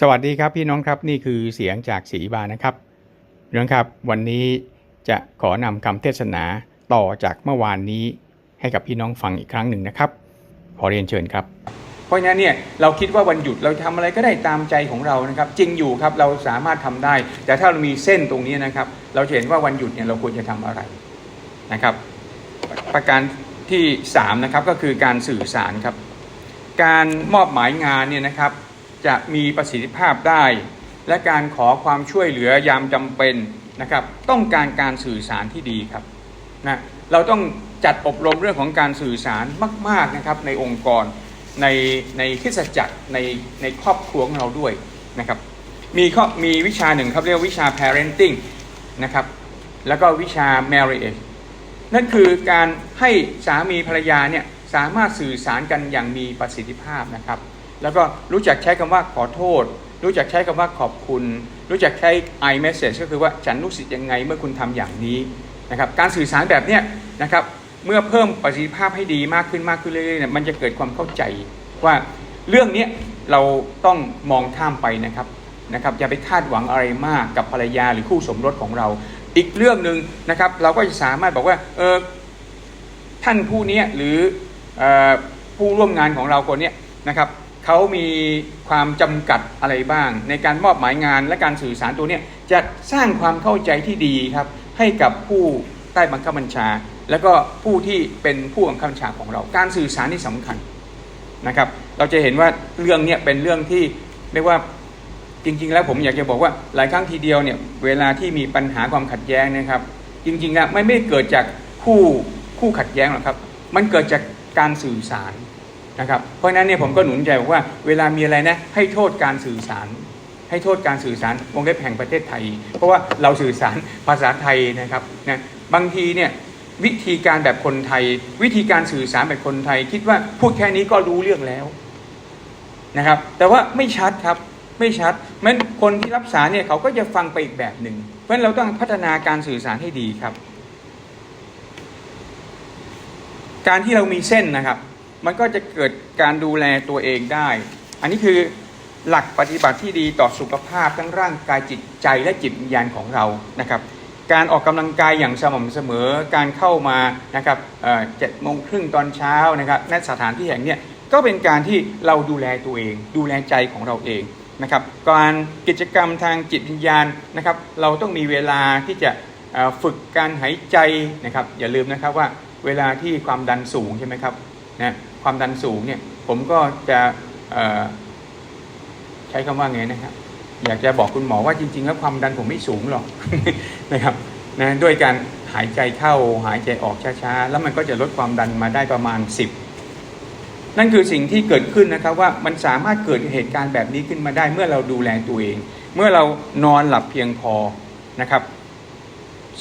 สวัสดีครับพี่น้องครับนี่คือเสียงจากศรีบานะครับพี่น้องครับ วันนี้จะขอนำคำเทศนาต่อจากเมื่อวานนี้ให้กับพี่น้องฟังอีกครั้งหนึ่งนะครับ ขอเรียนเชิญครับ เพราะฉะนั้นเนี่ยเราคิดว่าวันหยุดเราทำอะไรก็ได้ตามใจของเรานะครับ จริงอยู่ครับเราสามารถทำได้ แต่ถ้าเรามีเส้นตรงนี้นะครับ เราจะเห็นว่าวันหยุดเนี่ยเราควรจะทำอะไรนะครับ ประการที่3นะครับก็คือการสื่อสารครับ การมอบหมายงานเนี่ยนะครับ จะมีประสิทธิภาพได้ และการขอความช่วยเหลือยามจำเป็นนะครับต้องการการสื่อสารที่ดีครับนะเราต้องจัดอบรมเรื่องของการสื่อสารมากๆนะครับในองค์กรในในคิสจักรในในครอบครัวของเราด้วยนะครับมีข้อมีวิชาหนึ่งครับเรียกวิชา parenting นะครับแล้วก็วิชา marriage นั่นคือการให้สามีภรรยาเนี่ยสามารถสื่อสารกันอย่างมีประสิทธิภาพนะครับ แล้วก็รู้จักใช้คำว่าขอโทษ รู้จักใช้คำว่าขอบคุณ รู้จักใช้ I message ก็คือว่าฉันรู้สึกยังไงเมื่อคุณทำอย่างนี้นะครับการสื่อสารแบบเนี้ยนะครับเมื่อเพิ่มประสิทธิภาพให้ดีมากขึ้นมากขึ้นเรื่อยๆเนี่ยมันจะเกิดความเข้าใจว่าเรื่องนี้เราต้องมองข้ามไปนะครับนะครับอย่าไปคาดหวังอะไรมากกับภรรยาหรือคู่สมรสของเรา อีกเรื่องหนึ่งนะครับ เราก็จะสามารถบอกว่าเออท่านผู้นี้หรือออผู้ร่วมงานของเราคนนี้นะครับ เขามีความจำกัดอะไรบ้าง ในการมอบหมายงานและการสื่อสารตัวนี้จะสร้างความเข้าใจที่ดีครับ ให้กับผู้ใต้บังคับบัญชา แล้วก็ผู้ที่เป็นผู้บังคับบัญชาของเรา การสื่อสารนี่สำคัญนะครับ เราจะเห็นว่าเรื่องนี้เป็นเรื่องที่เรียกว่าจริง ๆ แล้วผมอยากจะบอกว่าหลายครั้งทีเดียวเนี่ยเวลาที่มีปัญหาความขัดแย้งนะครับ จริงๆแล้วไม่ไม่เกิดจากคู่คู่ขัดแย้งหรอกครับ มันเกิดจากการสื่อสาร นะครับเพราะฉะนั้นเนี่ยผมก็หนุนใจบอกว่าเวลามีอะไรนะให้โทษการสื่อสาร ให้โทษการสื่อสารวงเล็บแห่งประเทศไทย เพราะว่าเราสื่อสารภาษาไทยนะครับนะบางทีเนี่ยวิธีการแบบคนไทย วิธีการสื่อสารแบบคนไทย คิดว่าพูดแค่นี้ก็รู้เรื่องแล้วนะครับ แต่ว่าไม่ชัดครับไม่ชัดมันคนที่รับสารเนี่ยเขาก็จะฟังไปอีกแบบหนึ่งเพราะฉะนั้นเราต้องพัฒนาการสื่อสารให้ดีครับ การที่เรามีเส้นนะครับ มันก็จะเกิดการดูแลตัวเองได้ อันนี้คือหลักปฏิบัติที่ดีต่อสุขภาพทั้งร่างกายจิตใจและจิตวิญญาณของเรานะครับ การออกกำลังกายอย่างสม่ำเสมอการเข้ามานะครับเจ็ดโมงครึ่งตอนเช้านะครับณสถานที่แห่งเนี้ยก็เป็นการที่เราดูแลตัวเอง ดูแลใจของเราเองนะครับการกิจกรรมทางจิตวิญญาณนะครับ เราต้องมีเวลาที่จะฝึกการหายใจนะครับ อย่าลืมนะครับว่าเวลาที่ความดันสูงใช่ไหมครับนะ ความดันสูงเนี่ย ผมก็จะใช้คำว่าไงนะครับอยากจะบอกคุณหมอว่าจริง ๆ แล้วความดันผมไม่สูงหรอกนะครับนะด้วยการหายใจเข้าหายใจออกช้าๆ แล้วมันก็จะลดความดันมาได้ประมาณ 10 นั่นคือสิ่งที่เกิดขึ้นนะครับว่ามันสามารถเกิดเหตุการณ์แบบนี้ขึ้นมาได้เมื่อเราดูแลตัวเอง เมื่อเรานอนหลับเพียงพอนะครับ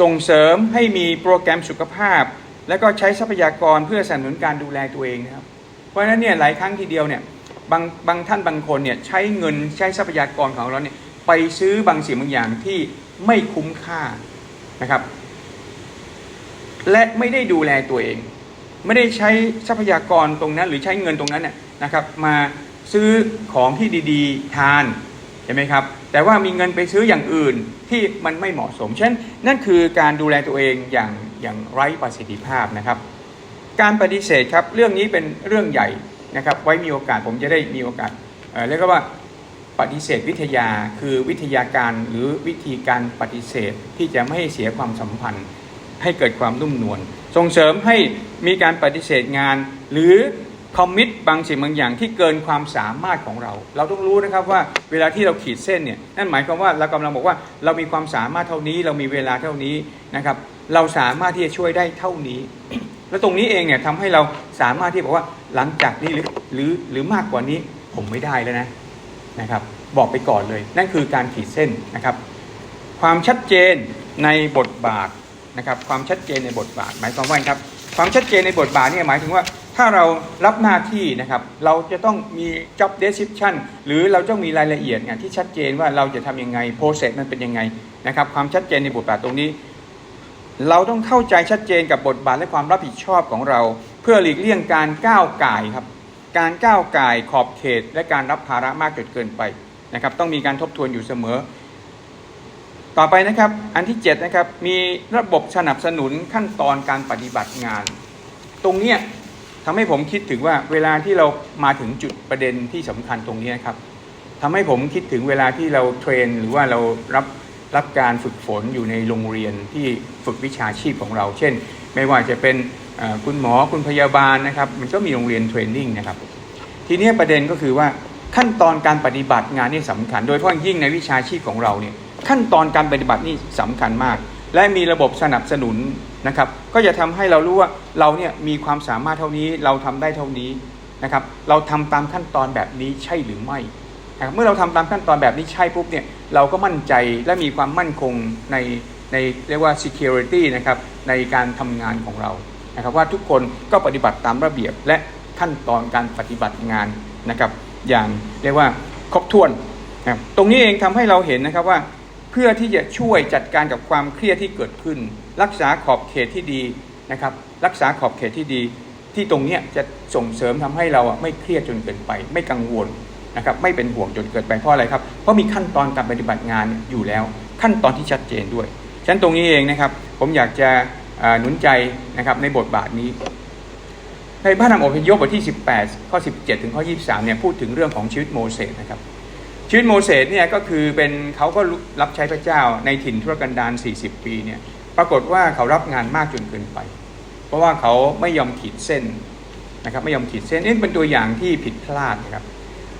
ส่งเสริมให้มีโปรแกรมสุขภาพ แล้วก็ใช้ทรัพยากรเพื่อสนับสนุนการดูแลตัวเองนะครับ เพราะฉะนั้นเนี่ยหลายครั้งทีเดียวเนี่ยบางบางท่านบางคนเนี่ยใช้เงินใช้ทรัพยากรของเราเนี่ยไปซื้อบางสิ่งบางอย่างที่ไม่คุ้มค่านะครับ และไม่ได้ดูแลตัวเอง ไม่ได้ใช้ทรัพยากรตรงนั้น หรือใช้เงินตรงนั้นน่ยนะครับ มาซื้อของที่ดี ๆ ทาน ใช่ไหมครับ แต่ว่ามีเงินไปซื้ออย่างอื่นที่มันไม่เหมาะสม เช่น นั่นคือการดูแลตัวเองอย่างอย่างไร้ประสิทธิภาพนะครับ การปฏิเสธครับเรื่องนี้เป็นเรื่องใหญ่นะครับ ไว้มีโอกาสผมจะได้มีโอกาสเเรียกว่าปฏิเสธวิทยาคือวิทยาการหรือวิธีการปฏิเสธที่จะไม่ให้เสียความสัมพันธ์ ให้เกิดความนุ่มนวลส่งเสริมให้มีการปฏิเสธงาน หรือ คอมมิตบางสิ่งบางอย่างที่เกินความสามารถของเรา เราต้องรู้นะครับว่าเวลาที่เราขีดเส้นเนี่ยนั่นหมายความว่าเรากำลังบอกว่าเรามีความสามารถเท่านี้ เรามีเวลาเท่านี้นะครับ เราสามารถที่จะช่วยได้เท่านี้ แล้วตรงนี้เองเนี่ยทำให้เราสามารถที่บอกว่าหลังจากนี้หรือหรือหรือมากกว่านี้ผมไม่ได้แล้วนะนะครับ บอกไปก่อนเลย นั่นคือการขีดเส้นนะครับ ความชัดเจนในบทบาทนะครับ ความชัดเจนในบทบาท หมายความว่าไงครับ ความชัดเจนในบทบาทเนี่ยหมายถึงว่า ถ้าเรารับหน้าที่นะครับ เราจะต้องมี job description หรือเราต้องมีรายละเอียดงานที่ชัดเจนว่าเราจะทำยังไง process มันเป็นยังไงนะครับ ความชัดเจนในบทบาทตรงนี้ เราต้องเข้าใจชัดเจนกับบทบาทและความรับผิดชอบของเรา เพื่อหลีกเลี่ยงการก้าวไก่ครับ การก้าวไก่ขอบเขต และการรับภาระมากจนเกินไปนะครับ ต้องมีการทบทวนอยู่เสมอ ต่อไปนะครับ อันที่7นะครับ มีระบบสนับสนุนขั้นตอนการปฏิบัติงาน ตรงเนี้ย ทำให้ผมคิดถึงว่าเวลาที่เรามาถึงจุดประเด็นที่สำคัญตรงนี้ครับทำให้ผมคิดถึงเวลาที่เราเทรน หรือว่าเรารับรับการฝึกฝนอยู่ในโรงเรียนที่ฝึกวิชาชีพของเรา เช่น ไม่ว่าจะเป็นคุณหมอคุณพยาบาลนะครับ มันก็มีโรงเรียนเทรนนิ่งนะครับ ทีนี้ประเด็นก็คือว่าขั้นตอนการปฏิบัติงานนี่สำคัญ โดยเฉพาะยิ่งในวิชาชีพของเราเนี่ยขั้นตอนการปฏิบัตินี่สำคัญมาก และมีระบบสนับสนุน นะครับก็จะทำให้เรารู้ว่าเราเนี่ยมีความสามารถเท่านี้เราทำได้เท่านี้นะครับเราทำตามขั้นตอนแบบนี้ใช่หรือไม่นะครับเมื่อเราทำตามขั้นตอนแบบนี้ใช่ปุ๊บเนี่ยเราก็มั่นใจและมีความมั่นคงในในเรียกว่า security นะครับในการทำงานของเรานะครับว่าทุกคนก็ปฏิบัติตามระเบียบและขั้นตอนการปฏิบัติงานนะครับอย่างเรียกว่าครบถ้วนนะรตรงนี้เองทำให้เราเห็นนะครับว่า พื่อที่จะช่วยจัดการกับความเครียดที่เกิดขึ้น รักษาขอบเขตที่ดีนะครับ รักษาขอบเขตที่ดี ที่ตรงนี้จะส่งเสริมทำให้เราไม่เครียดจนเกินไป ไม่กังวลนะครับ ไม่เป็นห่วงจนเกินไปเพราะอะไรครับ เพราะมีขั้นตอนการปฏิบัติงานอยู่แล้ว ขั้นตอนที่ชัดเจนด้วยฉะนั้นตรงนี้เองนะครับ ผมอยากจะหนุนใจนะครับในบทบาทนี้ ในพระธรรมอพยพบทที่ 18 ข้อ 17 ถึงข้อ 23 เนี่ยพูดถึงเรื่องของชีวิตโมเสสนะครับ ชีวิตโมเสสเนี่ยก็คือเป็นเขาก็รับใช้พระเจ้าในถิ่นทุรกันดาร40 ปีเนี่ยปรากฏว่าเขารับงานมากจนเกินไป เพราะว่าเขาไม่ยอมขีดเส้นนะครับไม่ยอมขีดเส้นนี่เป็นตัวอย่างที่ผิดพลาดนะครับ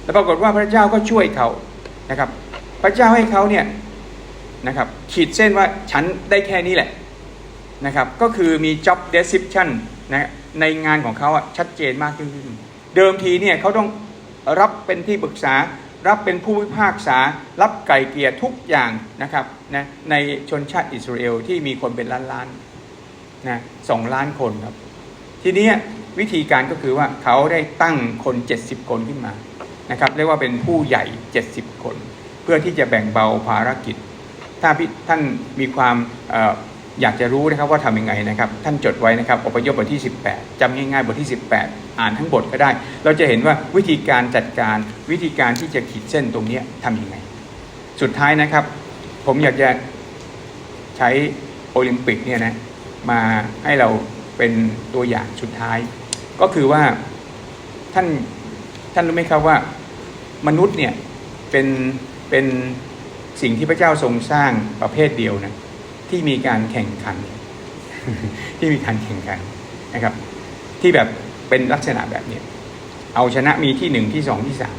แล้วปรากฏว่าพระเจ้าก็ช่วยเขานะครับ พระเจ้าให้เขาเนี่ยนะครับขีดเส้นว่าฉันได้แค่นี้แหละนะครับก็คือมี job description นะในงานของเขาอะชัดเจนมากขึ้น เดิมทีเนี่ยเขาต้องรับเป็นที่ปรึกษา รับเป็นผู้พิพากษา รับไก่เกียรทุกอย่างนะครับนะในชนชาติอิสราเอลที่มีคนเป็นล้านล้านนะสองล้านคนครับ ทีนี้วิธีการก็คือว่าเขาได้ตั้งคน 70 คนขึ้นมานะครับเรียกว่าเป็นผู้ใหญ่ 70 คน เพื่อที่จะแบ่งเบาภารกิจ ถ้าพี่ท่านมีความเอออยากจะรู้นะครับว่าทำยังไงนะครับ ท่านจดไว้นะครับอพยพบทที่ 18จำง่ายๆบทที่ 18 อ่านทั้งบทก็ได้ เราจะเห็นว่าวิธีการจัดการวิธีการที่จะขีดเส้นตรงนี้ทำยังไง สุดท้ายนะครับ ผมอยากจะใช้โอลิมปิกเนี่ยนะมาให้เราเป็นตัวอย่างสุดท้าย ก็คือว่าท่านท่านรู้ไหมครับว่ามนุษย์เนี่ยเป็นเป็นสิ่งที่พระเจ้าทรงสร้างประเภทเดียวนะที่มีการแข่งขัน ที่มีการแข่งขันนะครับ ที่แบบ เป็นลักษณะแบบนี้ เอาชนะมีที่หนึ่งที่สองที่สาม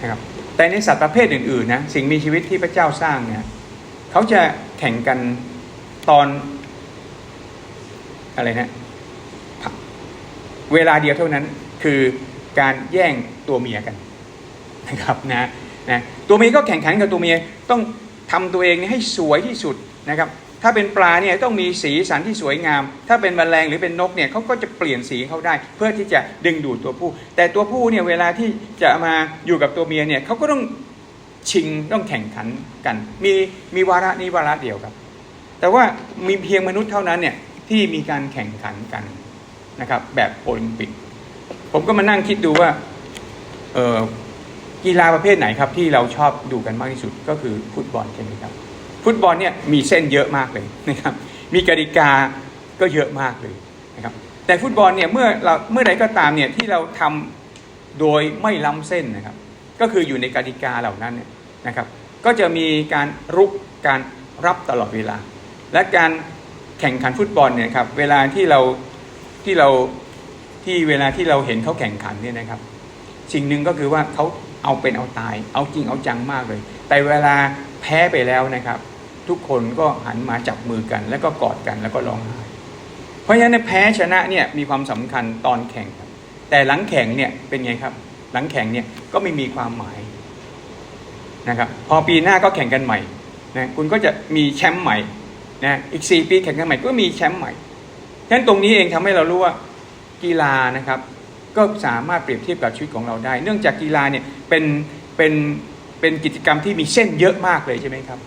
นะครับแต่ในสัตว์ประเภทอื่นๆนะสิ่งมีชีวิตที่พระเจ้าสร้างเนี่ยเขาจะแข่งกันตอนอะไรนะเวลาเดียวเท่านั้นคือการแย่งตัวเมียกันนะครับนะนะตัวเมียก็แข่งขันกับตัวเมียต้องทำตัวเองให้สวยที่สุดนะครับ ถ้าเป็นปลาเนี่ยต้องมีสีสันที่สวยงาม ถ้าเป็นแมลงหรือเป็นนกเนี่ยเขาก็จะเปลี่ยนสีเขาได้ เพื่อที่จะดึงดูดตัวผู้ แต่ตัวผู้เนี่ยเวลาที่จะมาอยู่กับตัวเมียเนี่ยเขาก็ต้องชิงต้องแข่งขันกัน มีมีวาระนี้วาระเดียวครับ แต่ว่ามีเพียงมนุษย์เท่านั้นเนี่ยที่มีการแข่งขันกันนะครับ แบบโอลิมปิก ผมก็มานั่งคิดดูว่าเออกีฬาประเภทไหนครับที่เราชอบดูกันมากที่สุดก็คือฟุตบอลใช่ไหมครับ ฟุตบอลเนี่ยมีเส้นเยอะมากเลยนะครับ มีกติกาก็เยอะมากเลยนะครับ แต่ฟุตบอลเนี่ยเมื่อเราเมื่อใดก็ตามเนี่ยที่เราทำโดยไม่ล้ำเส้นนะครับ ก็คืออยู่ในกติกาเหล่านั้นเนี่ยนะครับ ก็จะมีการรุกการรับตลอดเวลา และการแข่งขันฟุตบอลเนี่ยครับเวลาที่เราที่เราที่เวลาที่เราเห็นเขาแข่งขันเนี่ยนะครับ สิ่งหนึ่งก็คือว่าเขาเอาเป็นเอาตาย เอาจริงเอาจังมากเลย แต่เวลาแพ้ไปแล้วนะครับ ทุกคนก็หันมาจับมือกัน แล้วก็กอดกันแล้วก็ร้องไห้เพราะฉะนั้นแพ้ชนะเนี่ยมีความสำคัญตอนแข่งครับ แต่หลังแข่งเนี่ยเป็นไงครับ หลังแข่งเนี่ยก็ไม่มีความหมายนะครับพอปีหน้าก็แข่งกันใหม่นะคุณก็จะมีแชมป์ใหม่นะอีก 4 ปีแข่งกันใหม่ก็มีแชมป์ใหม่ฉะนั้นตรงนี้เองทำให้เรารู้ว่ากีฬานะครับ ก็สามารถเปรียบเทียบกับชีวิตของเราได้ เนื่องจากกีฬาเนี่ยเป็นเป็นเป็นกิจกรรมที่มีเส้นเยอะมากเลยใช่ไหมครับ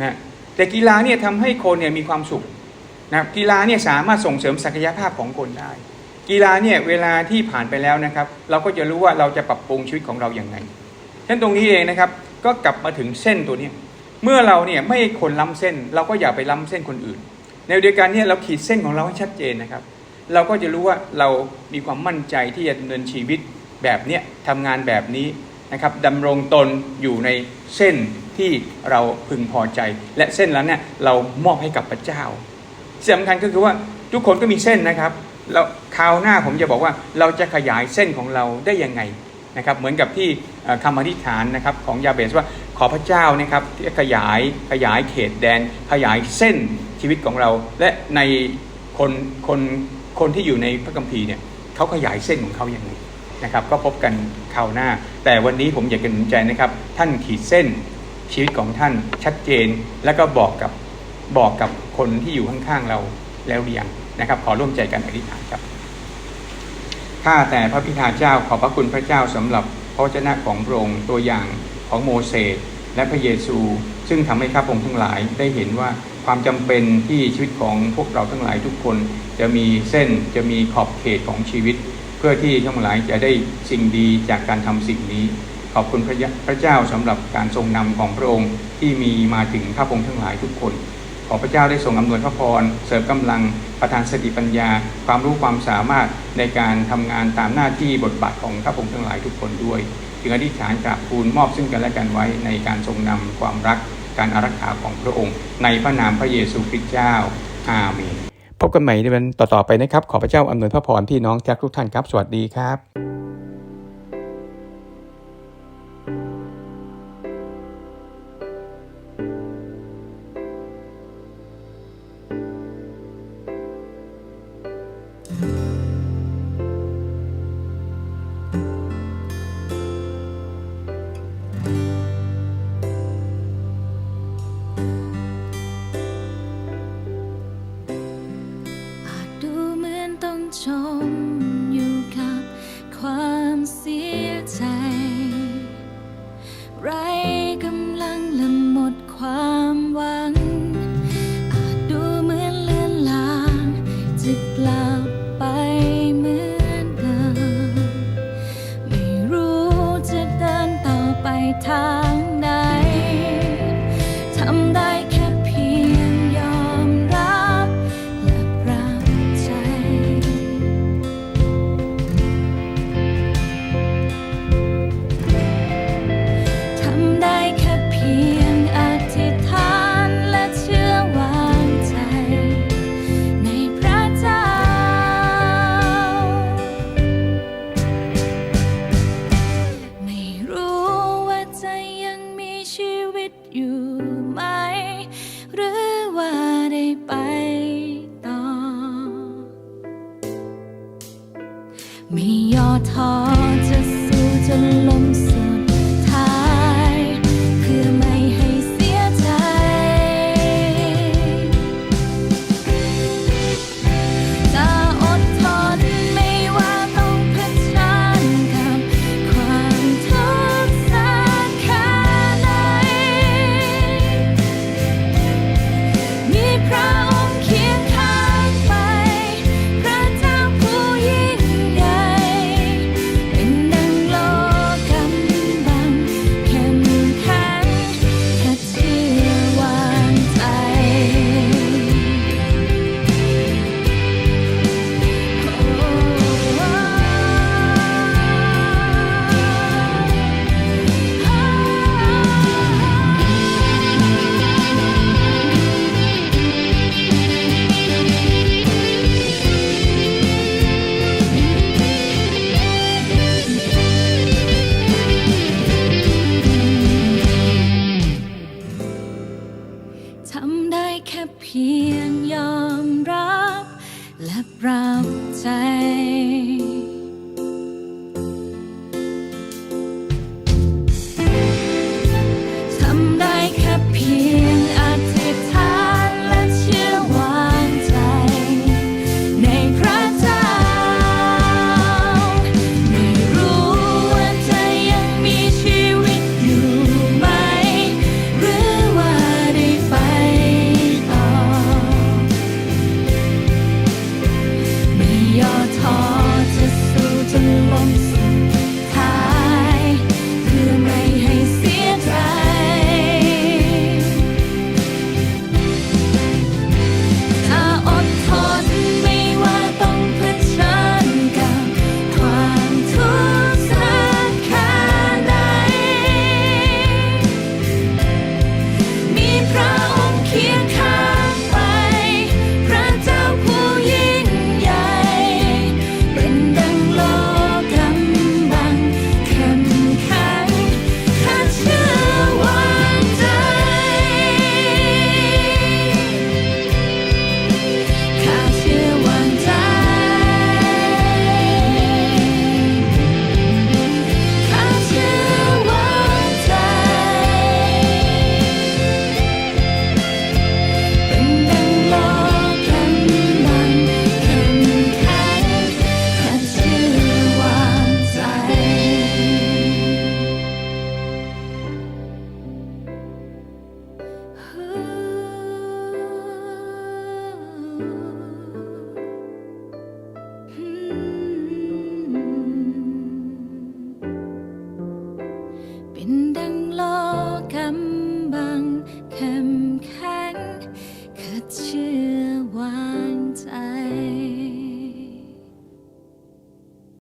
นะ แต่กีฬาเนี่ยทำให้คนเนี่ยมีความสุขนะกีฬาเนี่ยสามารถส่งเสริมศักยภาพของคนได้ กีฬาเนี่ยเวลาที่ผ่านไปแล้วนะครับ เราก็จะรู้ว่าเราจะปรับปรุงชีวิตของเราอย่างไงฉะนั้นตรงนี้เองนะครับก็กลับมาถึงเส้นตัวนี้เมื่อเราเนี่ยไม่คนล้ำเส้น เราก็อย่าไปล้ำเส้นคนอื่น ในเดียวกันเนี่ยเราขีดเส้นของเราให้ชัดเจนนะครับ เราก็จะรู้ว่าเรามีความมั่นใจที่จะดำเนินชีวิตแบบเนี้ยทำงานแบบนี้ นะครับดำรงตนอยู่ในเส้นที่เราพึงพอใจ และเส้นแล้วเนี่ยเรามอบให้กับพระเจ้าที่สำคัญก็คือว่าทุกคนก็มีเส้นนะครับแล้วคราวหน้าผมจะบอกว่าเราจะขยายเส้นของเราได้ยังไงนะครับเหมือนกับที่คำอธิษฐานนะครับของยาเบสว่าขอพระเจ้านะครับที่ขยายขยายเขตแดน ขยายเส้นชีวิตของเรา และในคนคนคนที่อยู่ในพระคัมภีร์เนี่ยเขาขยายเส้นของเขาอย่างไร นะครับก็พบกันคราวหน้า แต่วันนี้ผมอยากจะหนุนใจนะครับ ท่านขีดเส้นชีวิตของท่านชัดเจน แล้วก็บอกกับบอกกับคนที่อยู่ข้างๆเราแล้วหรือยังนะครับ ขอร่วมใจกันอธิษฐานครับข้าแต่พระพิธาเจ้าขอบพระคุณพระเจ้าสำหรับพระวจนะของพระองค์ตัวอย่างของโมเสสและพระเยซู ซึ่งทำให้ข้าพงทั้งหลายได้เห็นว่าความจำเป็นที่ชีวิตของพวกเราทั้งหลายทุกคน จะมีเส้นจะมีขอบเขตของชีวิต พื่อที่ทั้งหลายจะได้สิ่งดีจากการทำสิ่งนี้ ขอบคุณพระยะพระเจ้าสำหรับการทรงนำของพระองค์ที่มีมาถึงข้าพงทั้งหลายทุกคน ขอพระเจ้าได้ทรงอำนวยพระพรเสริมกำลังประทานสติปัญญา ความรู้ความสามารถในการทำงานตามหน้าที่บทบาทของข้าพงทั้งหลายทุกคนด้วยจึงอธิษฐานกราบทูลมอบซึ่งกันและกันไว้ในการทรงนำความรักการอารักขาของพระองค์ ในพระนามพระเยซูคริสต์เจ้าอาเมน พบกันใหม่ในวันต่อๆไปนะครับ ขอพระเจ้าอำนวยพระพรพี่น้องจากทุกท่านครับ สวัสดีครับ รับใจ